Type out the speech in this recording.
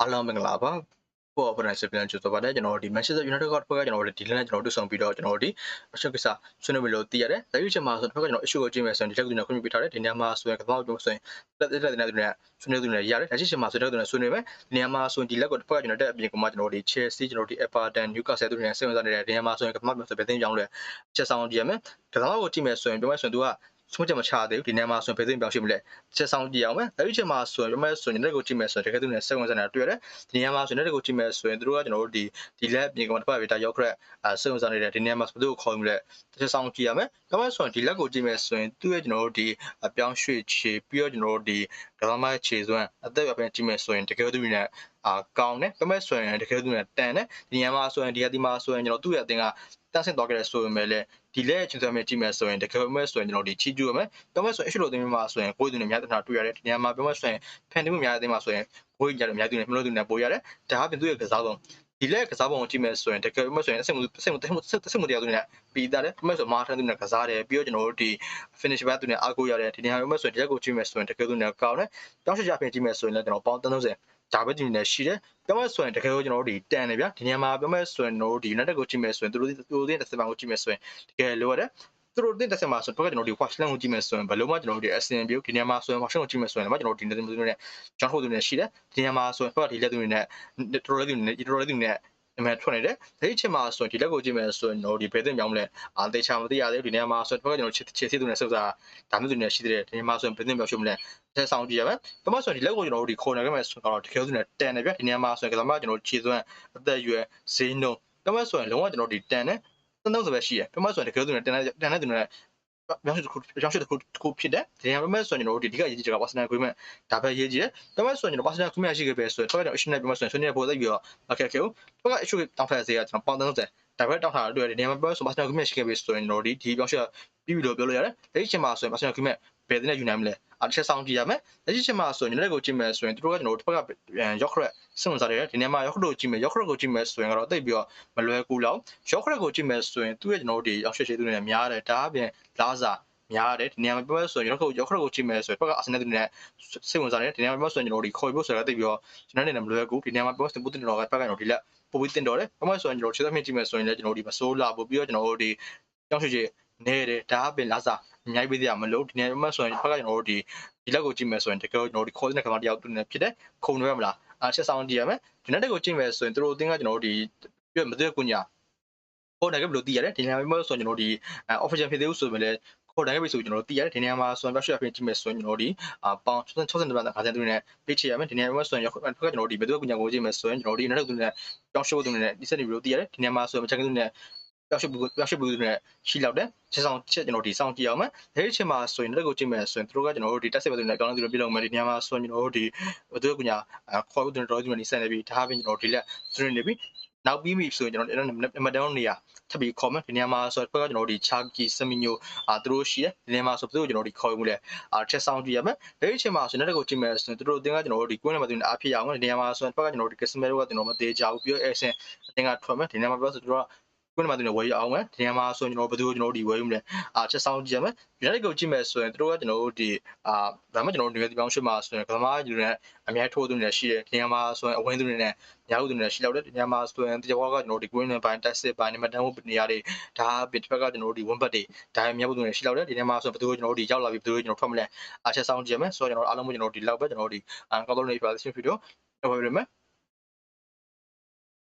အားလုံးမင်္ဂလာပါပေါ်ပရိုင်စပြန်ကျဆိုပါတယ်ကျွန်တော်ဒီ Manchester United ကတစ်ခါကကျွန်တော်ဒီလနဲ့ကျွန်တော်တွေ့ဆုံပြီးတော့ကျွန်တော်ဒီအရှုပ်ကိစ္စဆွေးနွေးမလို့သိရတယ်။ဒါပေမဲ့ချက်မှာဆိုတစ်ခါကကျွန်တော် issue ကိုကြည့်မယ်ဆိုရင်ဒီလက်ကကျွန်တော်ခွင့်ပြုပေးထားတယ်ဒီနေရာမှာဆိုရင်ကမ္ဘာ့ပြောဆိုရင်တက်တက်တက်တဲ့သူတွေဆွေးနွေးသူတွေရတယ်။ဒါရှိချက်မှာဆိုတော့သူတွေဆွေးနွေးမယ်။ဒီနေရာမှာဆိုရင်ဒီလက်ကိုတစ်ခါကကျွန်တော်တက်အပြင်ကမှကျွန်တော်ဒီ Chelsea ကျွန်တော်ဒီ Everton Newcastle သူတွေနဲ့ဆက်ဝင်စားနေတဲ့ဒီနေရာမှာဆိုရင်ကမ္ဘာ့ပြောဆိုဘယ်သိမ်းကြောင်းလဲချက်ဆောင်ကြည့်ရမယ်။ကမ္ဘာ့ကိုကြည့်မယ်ဆိုရင်ပြောမယ်ဆိုရင်သူက ဆုံးချက်မချသေးဘူးဒီနေရာမှာဆိုရင်ဘယ်သိမ်းပြောင်းရှိမလဲချက်ဆောင်ကြည့်အောင်မယ်။ဒါပေမဲ့ချက်မှာဆိုရင်ပြောမယ်ဆိုရင်လက်ကိုကြည့်မယ်ဆိုရင်တကယ်သူတွေနဲ့ဆက်ဝင်စားနေတာတွေ့ရတယ်။ဒီနေရာမှာဆိုရင်လက်ကိုကြည့်မယ်ဆိုရင်သူတို့ကကျွန်တော်တို့ဒီဒီလက်ပြင်ကောင်တစ်ပတ်ပဲဒါရောက်ခရက်အဲဆက်ဝင်စားနေတဲ့ဒီနေရာမှာဘယ်သူကိုခေါ်ယူမလဲတစ်ချက်ဆောင်ကြည့်ရမယ်။ဒါမှမဟုတ်ဆိုရင်ဒီလက်ကိုကြည့်မယ်ဆိုရင်သူ့ရဲ့ကျွန်တော်တို့ဒီအပြောင်းရွှေ့ခြေပြီးတော့ကျွန်တော်တို့ဒီကစားမခြေစွမ်းအသက်အပြင်ကြည့်မယ်ဆိုရင်တကယ်သူတွေနဲ့ အာကောင်းတယ်ဒါပေမဲ့ဆိုရင်တကယ်သူနဲ့တန်တယ်ဒီနေရာမှာဆိုရင်ဒီဟာဒီမှာဆိုရင်ကျွန်တော်သူ့ရဲ့အသင်းကတန်းဆင့်သွားခဲ့တဲ့ဆိုရင်ပဲလေဒီလက်ချင်းစွမ်းမြကြည့်မယ်ဆိုရင်တကယ်မဲ့ဆိုရင်ကျွန်တော်ဒီချီကျူရမယ်ဒါပေမဲ့ဆိုရင်အရှိလိုအသင်းမှာဆိုရင်ကိုယ်သူနဲ့များတဲ့နာတွေ့ရတယ်ဒီနေရာမှာပြောမဲ့ဆိုရင်ဖန်တီးမှုများတဲ့အသင်းမှာဆိုရင်ကိုယ်ကြတယ်အများသူနဲ့မလို့သူနဲ့ပို့ရတယ်ဒါအပြင်သူ့ရဲ့ကစားပုံဒီလက်ကစားပုံကိုကြည့်မယ်ဆိုရင်တကယ်မှဆိုရင်အဆင်မှုအဆင်မှုအဆင်မှုတရားသူနဲ့ပြီးသားတယ်။ဒါပေမဲ့ဆိုမာထန်သူနဲ့ကစားတယ်ပြီးတော့ကျွန်တော်တို့ဒီ finish back သူနဲ့အားကိုးရတယ်ဒီနေရာမှာဆိုရင်ဒီလက်ကိုကြည့်မယ်ဆိုရင်တကယ်သူနဲ့ကောင်းတယ်။တောင်းချကြပြင်ကြည့်မယ်ဆိုရင်လည်းကျွန်တော်ပေါင်း30 ဒါပဲဒီနဲ့ရှိတယ်။ပြောမဲ့ဆိုရင်တကယ်လို့ကျွန်တော်တို့ဒီတန်တယ်ဗျာဒီနေရာမှာပြောမဲ့ဆိုရင်ကျွန်တော်တို့ဒီ United ကိုကြည့်မယ်ဆိုရင်သူတို့သူတို့တဲ့ဆက်ပန်ကိုကြည့်မယ်ဆိုရင်တကယ်လိုရတယ်။သူတို့တင်တက်ဆက်မှာဆိုတော့ကျွန်တော်တို့ဒီ Watchland ကိုကြည့်မယ်ဆိုရင်ဘယ်လိုမှကျွန်တော်တို့ဒီ SN ပြုဒီနေရာမှာဆိုရင် Watchland ကိုကြည့်မယ်ဆိုရင်လည်းကျွန်တော်တို့ဒီနေရာမှာနဲ့ John Holt တွေနဲ့ရှိတယ်ဒီနေရာမှာဆိုရင်တော့ဒီလက်သူတွေနဲ့တော်တော်လေးသူတွေနဲ့တော်တော်လေးသူတွေနဲ့ အမှန်ထွက်နေတယ်။ဒီအချိန်မှာဆိုရင်ဒီလက်ကိုကြည့်မယ်ဆိုရင်တော့ဒီဘယ်သိပြောင်းမလဲ။အာတေချာမသိရသေးဘူးဒီနေရာမှာဆိုတော့ကျွန်တော်ချစ်ချစ်စီသူနဲ့စုပ်စားဒါမျိုးသူနဲ့ရှိသေးတယ်ဒီနေရာမှာဆိုရင်ဘယ်သိပြောင်းရှုံးမလဲ။ဆက်ဆောင်ကြည့်ရမယ်။ဒါမှဆိုရင်ဒီလက်ကိုကျွန်တော်တို့ဒီခေါ်နေခဲ့မယ်ဆိုတော့တကယ်သူနဲ့တန်တယ်ဗျ။ဒီနေရာမှာဆိုရင်ကစားမကျွန်တော်ခြေစွမ်းအသက်အရွယ်ဈေးနှုန်းဒါမှဆိုရင်လုံးဝကျွန်တော်ဒီတန်တယ်တန်းတန်းဆိုပဲရှိတယ်။ဒါမှဆိုရင်တကယ်သူနဲ့တန်တဲ့တန်တဲ့သူနဲ့ ပြောင်းရွှေ့တစ်ခုပြောင်းရွှေ့တစ်ခုတစ်ခုဖြစ်တယ်ဒီနေရာမှာဆိုရင်ကျွန်တော်တို့ဒီဒီကရေးကြည့်တာ personal agreement ဒါပဲရေးကြည့်တယ်ဒါမှဆိုရင်ကျွန်တော် personal agreement ရှိခဲ့ပဲဆိုရင် target issue နဲ့ပြောမှဆိုရင်ဆွေးနွေးဖို့သိပြီးတော့ okay okay ဘက်က issue တောင်းထားတဲ့ဈေးကကျွန်တော်ပေါင်း30ဒါပဲတောင်းထားတာတွေ့တယ်ဒီနေရာမှာပြောဆို personal agreement ရှိခဲ့ပြီဆိုရင်ကျွန်တော်ဒီဒီပြောင်းရွှေ့ပြီးပြီလို့ပြောလို့ရတယ်ဒီအချိန်မှာဆိုရင် personal agreement ဘယ်တဲ့နဲ့ယူနိုင်မလဲအချက်ဆောင်ကြည့်ရမယ်လက်ရှိချိန်မှာဆိုရင်ကျွန်တော်ကိုကြည့်မယ်ဆိုရင်တို့ကကျွန်တော်တို့တစ်ဖက်ကရောက်ခရက်စဉ်းစားရတယ်ဒီနေရာမှာရောက်ခရက်ကိုကြည့်မယ်ရောက်ခရက်ကိုကြည့်မယ်ဆိုရင်ကတော့တိတ်ပြီးတော့မလွယ်ကူတော့ရောက်ခရက်ကိုကြည့်မယ်ဆိုရင်သူ့ရဲ့ကျွန်တော်တို့ဒီရောက်ရွှေ့ရှိသူတွေများတယ်ဒါအပြင်လာစာများတယ်ဒီနေရာမှာပြောဆိုရင်ရောက်ခရက်ရောက်ခရက်ကိုကြည့်မယ်ဆိုရင်ဘက်ကအာဆင်နယ်တွေနဲ့စိတ်ဝင်စားတယ်ဒီနေရာမှာပြောဆိုရင်ကျွန်တော်တို့ဒီခေါ်ဖို့ဆိုတာတိတ်ပြီးတော့ကျွန်တော်နေနဲ့မလွယ်ကူဒီနေရာမှာပြောဆိုပူတင်တော်ကဘက်ကကျွန်တော်ဒီလက်ပို့ပြီးတင်တော်တယ်ဘာမှဆိုရင်ကျွန်တော်ခြေသက်မြင့်ကြည့်မယ်ဆိုရင်လည်းကျွန်တော်ဒီမဆိုးလာဘူးပြီးတော့ကျွန်တော်တို့ဒီကြောက်ရွှေ့ချေ နေတယ်ဒါအပြင်လာစာအများကြီးပေးရမလို့ဒီနေရာမှာဆိုရင်ဘက်ကကျွန်တော်တို့ဒီဒီလက်ကိုကြည့်မယ်ဆိုရင်တကယ်ကျွန်တော်တို့ဒီခေါ်တဲ့ကမားတယောက်တူနေဖြစ်တယ်ခုံနေရမလားအချက်ဆောင်ကြည့်ရမယ်ဒီနေ့တက်ကိုကြည့်မယ်ဆိုရင်တို့အသင်းကကျွန်တော်တို့ဒီပြမသေးကွညာဟိုနိုင်ကဘယ်လိုတည်ရတယ်ဒီနေရာမှာဆိုရင်ကျွန်တော်တို့ဒီ official ဖြစ်သေးဘူးဆိုပေမဲ့လည်းခေါ်တိုင်းပဲဆိုကျွန်တော်တို့တည်ရတယ်ဒီနေရာမှာဆိုရင် brush up ပြင်ကြည့်မယ်ဆိုရင်ကျွန်တော်တို့ဒီပေါင်60တပတ်50တူနဲ့ပေးချရမယ်ဒီနေရာမှာဆိုရင်ရောက်ဖက်ကကျွန်တော်တို့ဒီဘယ်သူကကွညာကိုကြည့်မယ်ဆိုရင်ကျွန်တော်တို့ဒီနောက်တူနဲ့ကြောင်းရှိုးတူနဲ့ဒီစက်နေပြီးတော့တည်ရတယ်ဒီနေရာမှာဆိုရင်မချက်ကတူနဲ့ ပြောက်ရှိဘူးပြောက်ရှိဘူးတွေနဲ့ရှိလောက်တယ်ချက်ဆောင်ချက်ကျွန်တော်ဒီစောင့်ကြည့်အောင်မယ်ဒါဒီချက်မှာဆိုရင်လက်ကိုကြည့်မယ်ဆိုရင်တို့ကကျွန်တော်တို့ဒီတက်စစ်ပဲတွေနဲ့ကောင်းတဲ့တွေပြလုပ်မယ်ဒီနေရာမှာဆိုရင်ကျွန်တော်တို့ဒီဘယ်သူကညာခေါ်ဖို့တွေတော်တော်ဒီစက်နေပြီဒါပြင်ကျွန်တော်ဒီလက်စရင်းနေပြီနောက်ပြီးပြီဆိုရင်ကျွန်တော်အဲ့မတန်းနေရထပ်ပြီး comment ဒီနေရာမှာဆိုတော့ဘက်ကကျွန်တော်တို့ဒီ Chaki Semino အာသူတို့ရှိတယ်ဒီနေရာမှာဆိုသူတို့ကျွန်တော်ဒီခေါ်မှုလဲအာချက်ဆောင်ကြည့်ရမယ်ဒီအချိန်မှာဆိုရင်လည်းကိုကြည့်မယ်ဆိုရင်သူတို့အတင်းကကျွန်တော်တို့ဒီကွင်းနံပါတ်တွေအားဖြစ်အောင်ဒီနေရာမှာဆိုရင်ဘက်ကကျွန်တော်တို့ဒီ Casemiro ကကျွန်တော်မသေးကြဘူးပြီးတော့အဲ့ဆင်အတင်းကထွက်မယ်ဒီနေရာမှာပြောဆိုသူတို့က ခုနကကျွန်တော်ဝယ်ရအောင်မယ်ဒီနေရာမှာဆိုရင်ကျွန်တော်ဘယ်သူကိုကျွန်တော်တို့ဒီဝယ်ယူမလဲအာချက်ဆောင်ကြည့်ရမယ် United ကိုကြည့်မယ်ဆိုရင်တို့ကကျွန်တော်တို့ဒီအာဒါမှကျွန်တော်တို့ဒီဒီပေါင်းရှစ်မှာဆိုရင်ကမားယူနဲ့အများထိုးသူတွေရှိတယ်ဒီနေရာမှာဆိုရင်အဝင်းသူတွေနဲ့ညာဦးသူတွေနဲ့ရှိလောက်တယ်ဒီနေရာမှာဆိုရင်တရားဝါကကျွန်တော်တို့ဒီ green နဲ့ပိုင်း test ပိုင်းနဲ့မတန်းဖို့နေရာတွေဒါဘစ်တစ်ဖက်ကကျွန်တော်တို့ဒီ win bet တွေဒါမြောက်သူတွေရှိလောက်တယ်ဒီနေရာမှာဆိုရင်ဘယ်သူကိုကျွန်တော်တို့ဒီရောက်လာပြီဘယ်သူကိုကျွန်တော်ထွက်မလဲအာချက်ဆောင်ကြည့်ရမယ်ဆိုတော့ကျွန်တော်အားလုံးကိုကျွန်တော်တို့ဒီလောက်ပဲကျွန်တော်တို့ဒီအာကောက်လို့နေ presentation video တော့ပြန်မယ်